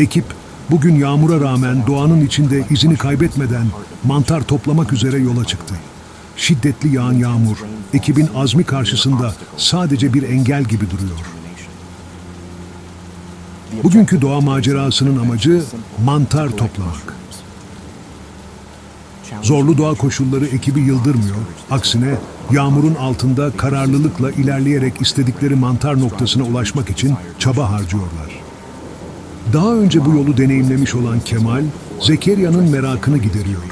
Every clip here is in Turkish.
Ekip bugün yağmura rağmen doğanın içinde izini kaybetmeden mantar toplamak üzere yola çıktı. Şiddetli yağan yağmur ekibin azmi karşısında sadece bir engel gibi duruyor. Bugünkü doğa macerasının amacı mantar toplamak. Zorlu doğa koşulları ekibi yıldırmıyor. Aksine yağmurun altında kararlılıkla ilerleyerek istedikleri mantar noktasına ulaşmak için çaba harcıyorlar. Daha önce bu yolu deneyimlemiş olan Kemal, Zekeriya'nın merakını gideriyor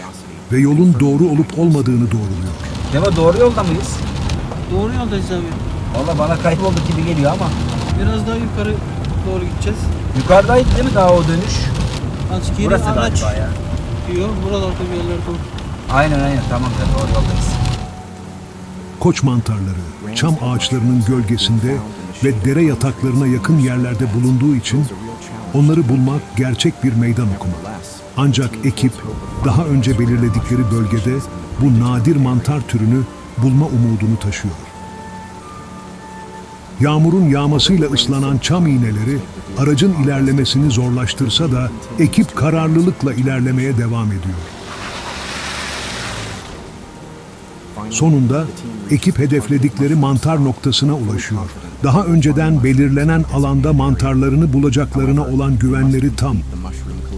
ve yolun doğru olup olmadığını doğruluyor. Kemal doğru yolda mıyız? Doğru yoldayız abi. Valla bana kaybolduk gibi geliyor ama. Biraz daha yukarı doğru gideceğiz. Yukarıdaydı değil mi daha o dönüş? Azıcık geri Burası araç galiba ya. diyor. Buralarda bir yerlerde olur. Aynen aynen tamam ya doğru yoldayız. Koç mantarları, çam ağaçlarının gölgesinde ve dere yataklarına yakın yerlerde bulunduğu için onları bulmak gerçek bir meydan okuma. Ancak ekip daha önce belirledikleri bölgede bu nadir mantar türünü bulma umudunu taşıyor. Yağmurun yağmasıyla ıslanan çam iğneleri aracın ilerlemesini zorlaştırsa da ekip kararlılıkla ilerlemeye devam ediyor. Sonunda ekip hedefledikleri mantar noktasına ulaşıyor. Daha önceden belirlenen alanda mantarlarını bulacaklarına olan güvenleri tam.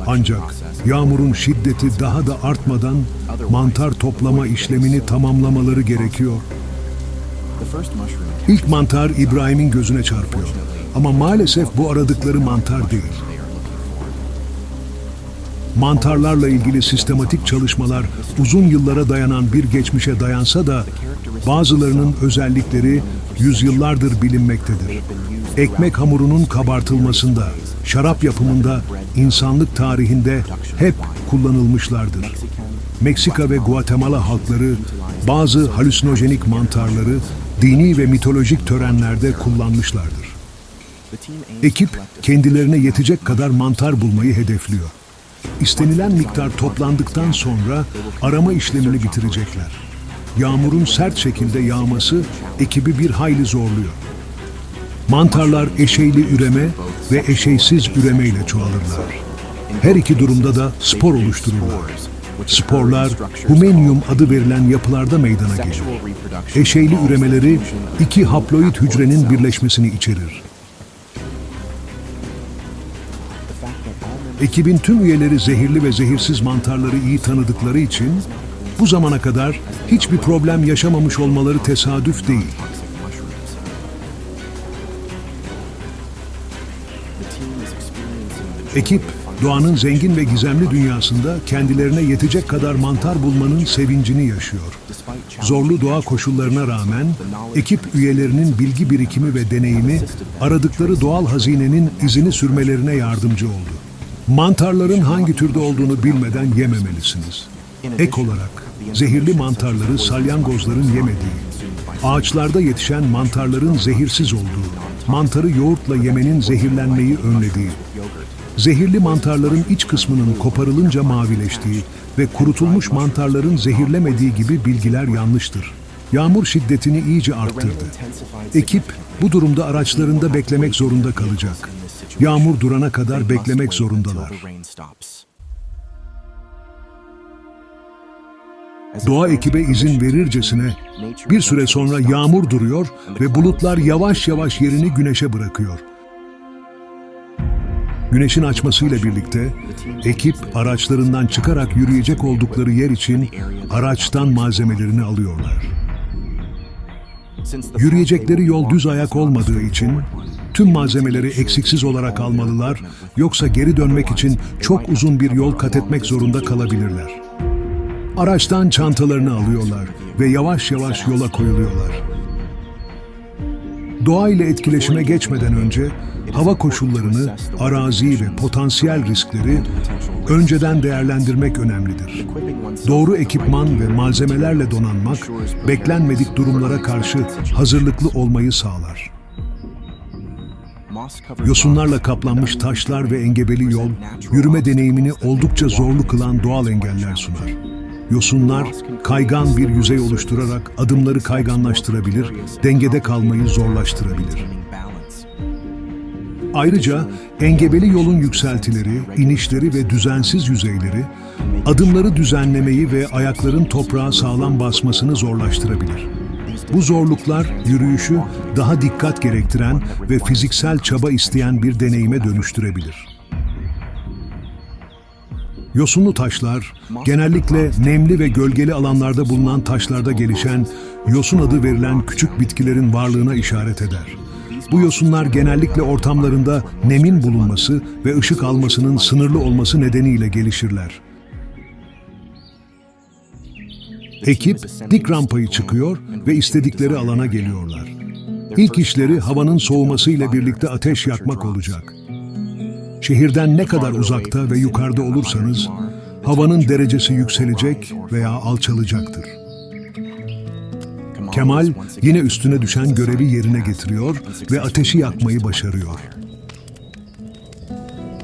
Ancak yağmurun şiddeti daha da artmadan mantar toplama işlemini tamamlamaları gerekiyor. İlk mantar İbrahim'in gözüne çarpıyor. Ama maalesef bu aradıkları mantar değil. Mantarlarla ilgili sistematik çalışmalar uzun yıllara dayanan bir geçmişe dayansa da bazılarının özellikleri yüzyıllardır bilinmektedir. Ekmek hamurunun kabartılmasında, şarap yapımında, insanlık tarihinde hep kullanılmışlardır. Meksika ve Guatemala halkları bazı halüsinojenik mantarları dini ve mitolojik törenlerde kullanmışlardır. Ekip kendilerine yetecek kadar mantar bulmayı hedefliyor. İstenilen miktar toplandıktan sonra arama işlemini bitirecekler. Yağmurun sert şekilde yağması ekibi bir hayli zorluyor. Mantarlar eşeyli üreme ve eşeysiz üreme ile çoğalırlar. Her iki durumda da spor oluştururlar. Sporlar, humenyum adı verilen yapılarda meydana gelir. Eşeyli üremeleri iki haploid hücrenin birleşmesini içerir. Ekibin tüm üyeleri zehirli ve zehirsiz mantarları iyi tanıdıkları için bu zamana kadar hiçbir problem yaşamamış olmaları tesadüf değil. Ekip, doğanın zengin ve gizemli dünyasında kendilerine yetecek kadar mantar bulmanın sevincini yaşıyor. Zorlu doğa koşullarına rağmen ekip üyelerinin bilgi birikimi ve deneyimi aradıkları doğal hazinenin izini sürmelerine yardımcı oldu. Mantarların hangi türde olduğunu bilmeden yememelisiniz. Ek olarak zehirli mantarları salyangozların yemediği, ağaçlarda yetişen mantarların zehirsiz olduğu, mantarı yoğurtla yemenin zehirlenmeyi önlediği, zehirli mantarların iç kısmının koparılınca mavileştiği ve kurutulmuş mantarların zehirlemediği gibi bilgiler yanlıştır. Yağmur şiddetini iyice arttırdı. Ekip bu durumda araçlarında beklemek zorunda kalacak. Yağmur durana kadar beklemek zorundalar. Doğa ekibe izin verircesine bir süre sonra yağmur duruyor ve bulutlar yavaş yavaş yerini güneşe bırakıyor. Güneşin açmasıyla birlikte ekip araçlarından çıkarak yürüyecek oldukları yer için araçtan malzemelerini alıyorlar. Yürüyecekleri yol düz ayak olmadığı için tüm malzemeleri eksiksiz olarak almalılar yoksa geri dönmek için çok uzun bir yol kat etmek zorunda kalabilirler. Araçtan çantalarını alıyorlar ve yavaş yavaş yola koyuluyorlar. Doğa ile etkileşime geçmeden önce hava koşullarını, arazi ve potansiyel riskleri önceden değerlendirmek önemlidir. Doğru ekipman ve malzemelerle donanmak, beklenmedik durumlara karşı hazırlıklı olmayı sağlar. Yosunlarla kaplanmış taşlar ve engebeli yol, yürüme deneyimini oldukça zorlu kılan doğal engeller sunar. Yosunlar, kaygan bir yüzey oluşturarak adımları kayganlaştırabilir, dengede kalmayı zorlaştırabilir. Ayrıca engebeli yolun yükseltileri, inişleri ve düzensiz yüzeyleri, adımları düzenlemeyi ve ayakların toprağa sağlam basmasını zorlaştırabilir. Bu zorluklar yürüyüşü daha dikkat gerektiren ve fiziksel çaba isteyen bir deneyime dönüştürebilir. Yosunlu taşlar, genellikle nemli ve gölgeli alanlarda bulunan taşlarda gelişen yosun adı verilen küçük bitkilerin varlığına işaret eder. Bu yosunlar genellikle ortamlarında nemin bulunması ve ışık almasının sınırlı olması nedeniyle gelişirler. Ekip dik rampayı çıkıyor ve istedikleri alana geliyorlar. İlk işleri havanın soğumasıyla birlikte ateş yakmak olacak. Şehirden ne kadar uzakta ve yukarıda olursanız havanın derecesi yükselecek veya alçalacaktır. Kemal yine üstüne düşen görevi yerine getiriyor ve ateşi yakmayı başarıyor.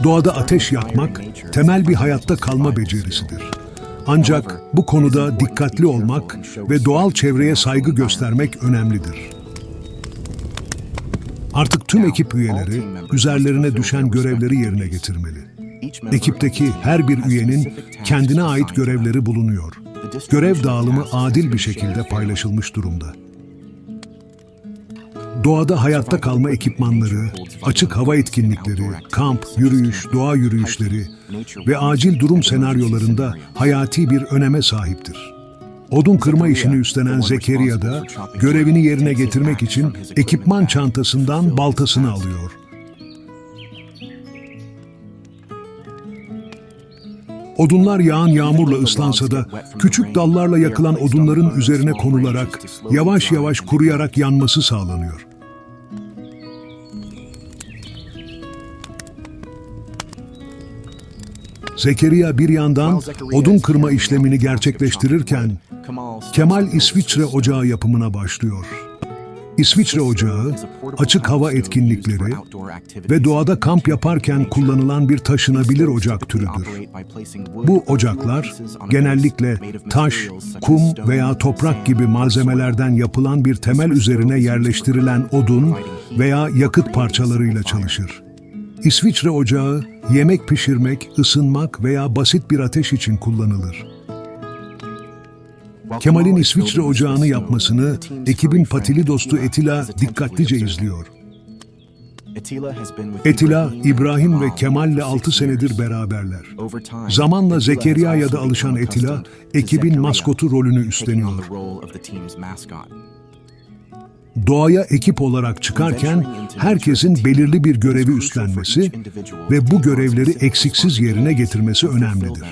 Doğada ateş yakmak temel bir hayatta kalma becerisidir. Ancak bu konuda dikkatli olmak ve doğal çevreye saygı göstermek önemlidir. Artık tüm ekip üyeleri üzerlerine düşen görevleri yerine getirmeli. Ekipteki her bir üyenin kendine ait görevleri bulunuyor. Görev dağılımı adil bir şekilde paylaşılmış durumda. Doğada hayatta kalma ekipmanları, açık hava etkinlikleri, kamp, yürüyüş, doğa yürüyüşleri ve acil durum senaryolarında hayati bir öneme sahiptir. Odun kırma işini üstlenen Zekeriya da görevini yerine getirmek için ekipman çantasından baltasını alıyor. Odunlar yağan yağmurla ıslansa da küçük dallarla yakılan odunların üzerine konularak yavaş yavaş kuruyarak yanması sağlanıyor. Zekeriya bir yandan odun kırma işlemini gerçekleştirirken Kemal İsviçre Ocağı yapımına başlıyor. İsviçre Ocağı, açık hava etkinlikleri ve doğada kamp yaparken kullanılan bir taşınabilir ocak türüdür. Bu ocaklar genellikle taş, kum veya toprak gibi malzemelerden yapılan bir temel üzerine yerleştirilen odun veya yakıt parçalarıyla çalışır. İsviçre ocağı yemek pişirmek, ısınmak veya basit bir ateş için kullanılır. Kemal'in İsviçre ocağını yapmasını ekibin patili dostu Etila dikkatlice izliyor. Etila, İbrahim ve Kemal'le 6 senedir beraberler. Zamanla Zekeriya'ya da alışan Etila, ekibin maskotu rolünü üstleniyor. Doğaya ekip olarak çıkarken herkesin belirli bir görevi üstlenmesi ve bu görevleri eksiksiz yerine getirmesi önemlidir.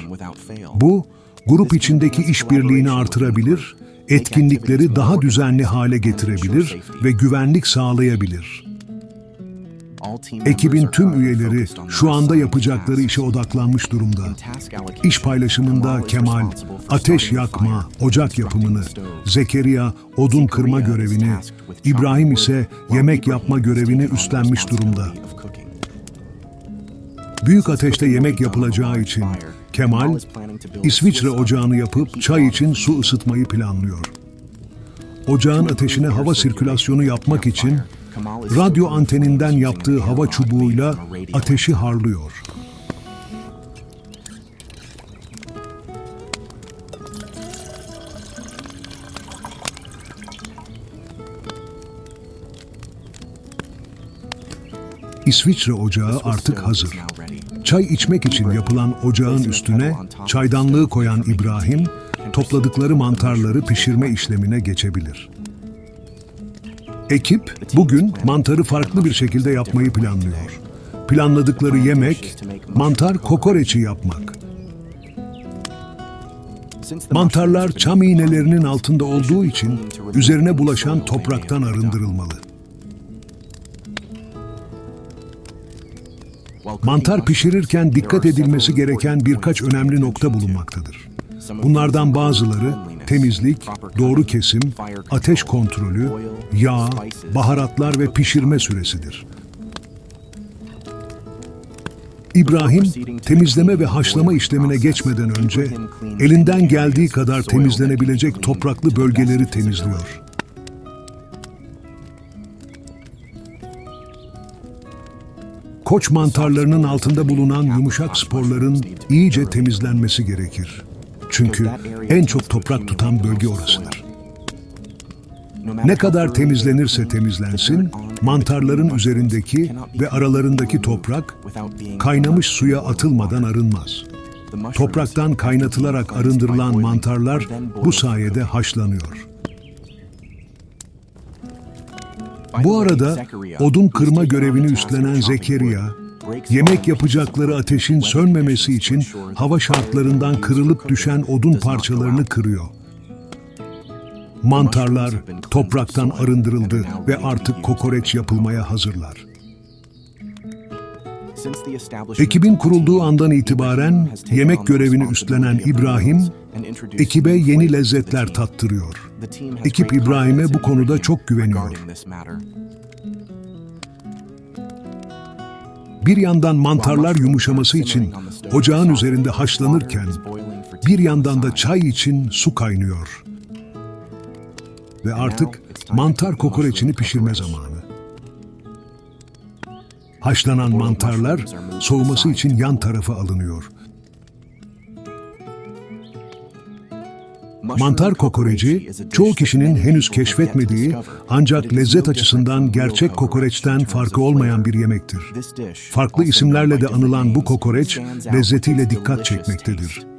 Bu, grup içindeki işbirliğini artırabilir, etkinlikleri daha düzenli hale getirebilir ve güvenlik sağlayabilir. Ekibin tüm üyeleri şu anda yapacakları işe odaklanmış durumda. İş paylaşımında Kemal, ateş yakma, ocak yapımını, Zekeriya, odun kırma görevini, İbrahim ise yemek yapma görevini üstlenmiş durumda. Büyük ateşte yemek yapılacağı için Kemal, İsviçre ocağını yapıp çay için su ısıtmayı planlıyor. Ocağın ateşine hava sirkülasyonu yapmak için radyo anteninden yaptığı hava çubuğuyla ateşi harlıyor. İsviçre ocağı artık hazır. Çay içmek için yapılan ocağın üstüne çaydanlığı koyan İbrahim, topladıkları mantarları pişirme işlemine geçebilir. Ekip bugün mantarı farklı bir şekilde yapmayı planlıyor. Planladıkları yemek mantar kokoreçi yapmak. Mantarlar çam iğnelerinin altında olduğu için üzerine bulaşan topraktan arındırılmalı. Mantar pişirirken dikkat edilmesi gereken birkaç önemli nokta bulunmaktadır. Bunlardan bazıları temizlik, doğru kesim, ateş kontrolü, yağ, baharatlar ve pişirme süresidir. İbrahim, temizleme ve haşlama işlemine geçmeden önce elinden geldiği kadar temizlenebilecek topraklı bölgeleri temizliyor. Koç mantarlarının altında bulunan yumuşak sporların iyice temizlenmesi gerekir. Çünkü en çok toprak tutan bölge orasıdır. Ne kadar temizlenirse temizlensin, mantarların üzerindeki ve aralarındaki toprak kaynamış suya atılmadan arınmaz. Topraktan kaynatılarak arındırılan mantarlar bu sayede haşlanıyor. Bu arada odun kırma görevini üstlenen Zekeriya, yemek yapacakları ateşin sönmemesi için hava şartlarından kırılıp düşen odun parçalarını kırıyor. Mantarlar topraktan arındırıldı ve artık kokoreç yapılmaya hazırlar. Ekibin kurulduğu andan itibaren yemek görevini üstlenen İbrahim, ekibe yeni lezzetler tattırıyor. Ekip İbrahim'e bu konuda çok güveniyor. Bir yandan mantarlar yumuşaması için ocağın üzerinde haşlanırken, bir yandan da çay için su kaynıyor. Ve artık mantar kokoreçini pişirme zamanı. Haşlanan mantarlar soğuması için yan tarafa alınıyor. Mantar kokoreci çoğu kişinin henüz keşfetmediği ancak lezzet açısından gerçek kokoreçten farkı olmayan bir yemektir. Farklı isimlerle de anılan bu kokoreç lezzetiyle dikkat çekmektedir.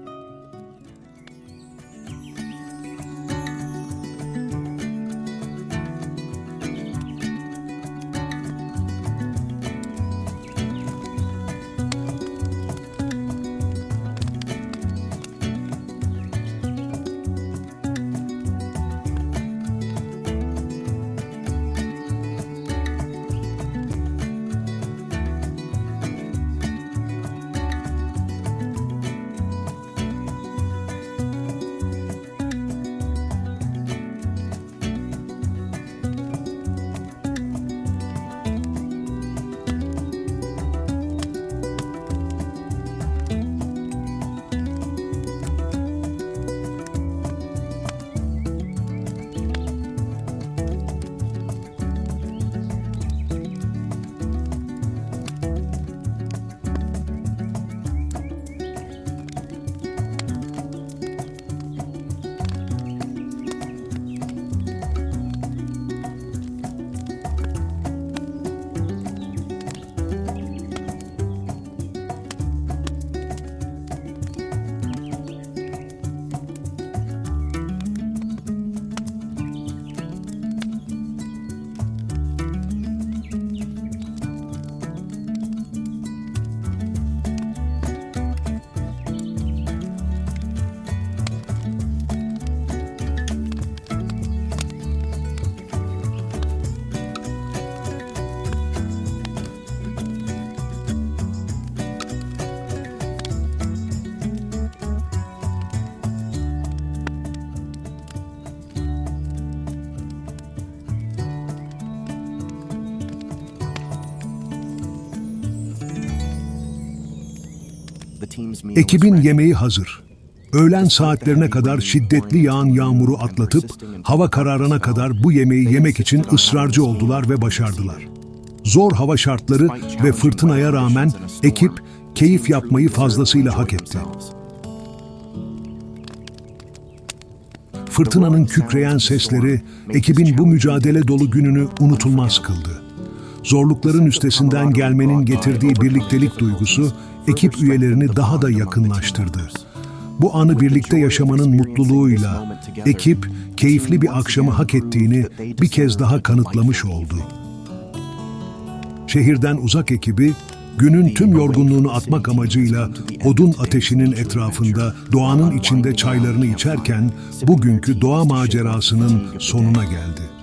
Ekibin yemeği hazır. Öğlen saatlerine kadar şiddetli yağan yağmuru atlatıp hava kararına kadar bu yemeği yemek için ısrarcı oldular ve başardılar. Zor hava şartları ve fırtınaya rağmen ekip keyif yapmayı fazlasıyla hak etti. Fırtınanın kükreyen sesleri ekibin bu mücadele dolu gününü unutulmaz kıldı. Zorlukların üstesinden gelmenin getirdiği birliktelik duygusu ekip üyelerini daha da yakınlaştırdı. Bu anı birlikte yaşamanın mutluluğuyla ekip keyifli bir akşamı hak ettiğini bir kez daha kanıtlamış oldu. Şehirden uzak ekibi günün tüm yorgunluğunu atmak amacıyla odun ateşinin etrafında doğanın içinde çaylarını içerken bugünkü doğa macerasının sonuna geldi.